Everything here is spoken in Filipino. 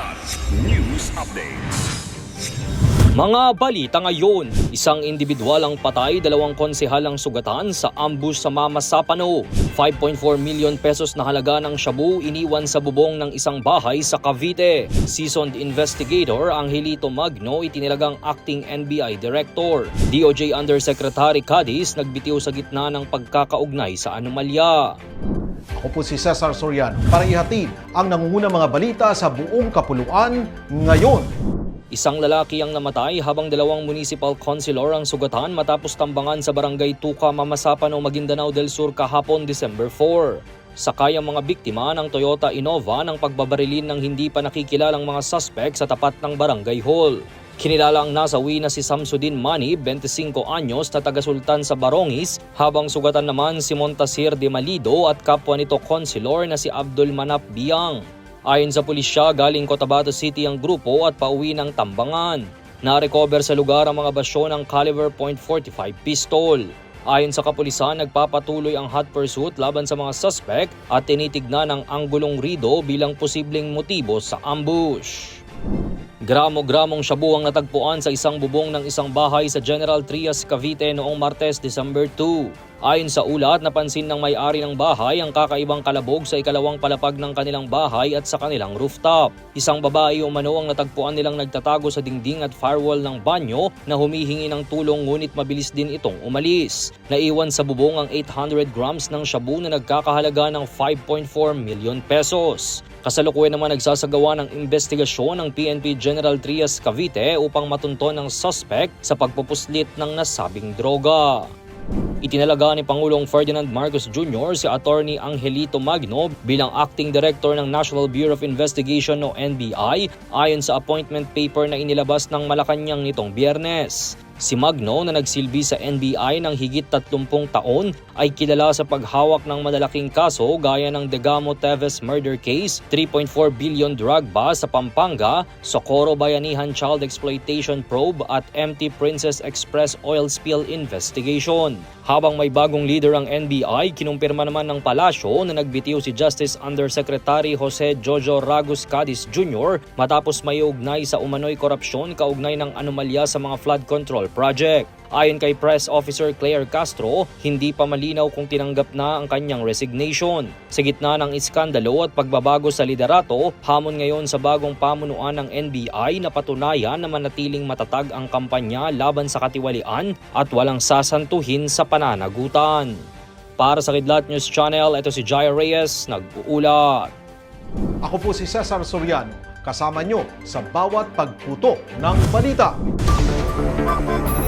Kilat News Updates. Mga balita ngayon, isang individual ang patay, dalawang konsehal ang sugatan sa ambush sa Mama Sapano. 5.4 million pesos na halaga ng shabu iniwan sa bubong ng isang bahay sa Cavite. Seasoned investigator Angelito Magno itinilagang acting NBI director. DOJ Undersecretary Cadiz nagbitiw sa gitna ng pagkakaugnay sa anomalya. Ako po si Cesar Soriano para ihatid ang nangungunang mga balita sa buong kapuluan ngayon. Isang lalaki ang namatay habang dalawang municipal councilor ang sugatan matapos tambangan sa barangay Tuca, Mamasapano, Maguindanao del Sur kahapon December 4. Sakay ang mga biktima ng Toyota Innova ng pagbabarilin ng hindi pa nakikilalang mga suspect sa tapat ng barangay hall. Kinilala ang nasawi na si Samsudin Mani, 25 anyos na taga-sultan sa Barongis, habang sugatan naman si Montasir de Malido at kapwa nito konsilor na si Abdul Manap Biang. Ayon sa pulisya, galing Cotabato City ang grupo at pauwi ng Tambangan. Na-recover sa lugar ang mga basyo ng caliber .45 pistol. Ayon sa kapulisan, nagpapatuloy ang hot pursuit laban sa mga suspect at tinitignan ang anggulong rido bilang posibleng motibo sa ambush. Gramo-gramong shabu ang natagpuan sa isang bubong ng isang bahay sa General Trias, Cavite noong Martes, December 2. Ayon sa ulat, napansin ng may-ari ng bahay ang kakaibang kalabog sa ikalawang palapag ng kanilang bahay at sa kanilang rooftop. Isang babae umano ang natagpuan nilang nagtatago sa dingding at firewall ng banyo na humihingi ng tulong ngunit mabilis din itong umalis. Naiwan sa bubong ang 800 grams ng shabu na nagkakahalaga ng 5.4 million pesos. Kasalukuyan naman nagsasagawa ng investigasyon ng PNP General Trias Cavite upang matunton ang suspect sa pagpupuslit ng nasabing droga. Itinalaga ni Pangulong Ferdinand Marcos Jr. si Attorney Angelito Magno bilang Acting Director ng National Bureau of Investigation o NBI ayon sa appointment paper na inilabas ng Malacanang nitong biyernes. Si Magno na nagsilbi sa NBI ng higit 30 taon ay kilala sa paghawak ng malalaking kaso gaya ng Degamo Teves murder case, 3.4 billion drug bust sa Pampanga, Socorro Bayanihan Child Exploitation Probe at MT Princess Express oil spill investigation. Habang may bagong leader ang NBI, kinumpirma naman ng palasyo na nagbitiw si Justice Undersecretary Jose Jojo Ragus Cadiz Jr. matapos may ugnay sa umano'y korupsyon kaugnay ng anomalya sa mga flood control project. Ayon kay Press Officer Claire Castro, hindi pa malinaw kung tinanggap na ang kanyang resignation. Sa gitna ng iskandalo at pagbabago sa liderato, hamon ngayon sa bagong pamunuan ng NBI na patunayan na manatiling matatag ang kampanya laban sa katiwalian at walang sasantuhin sa pananagutan. Para sa Kidlat News Channel, ito si Jai Reyes, nag-uulat. Ako po si Cesar Soriano, kasama nyo sa bawat pagputo ng balita. Thank you.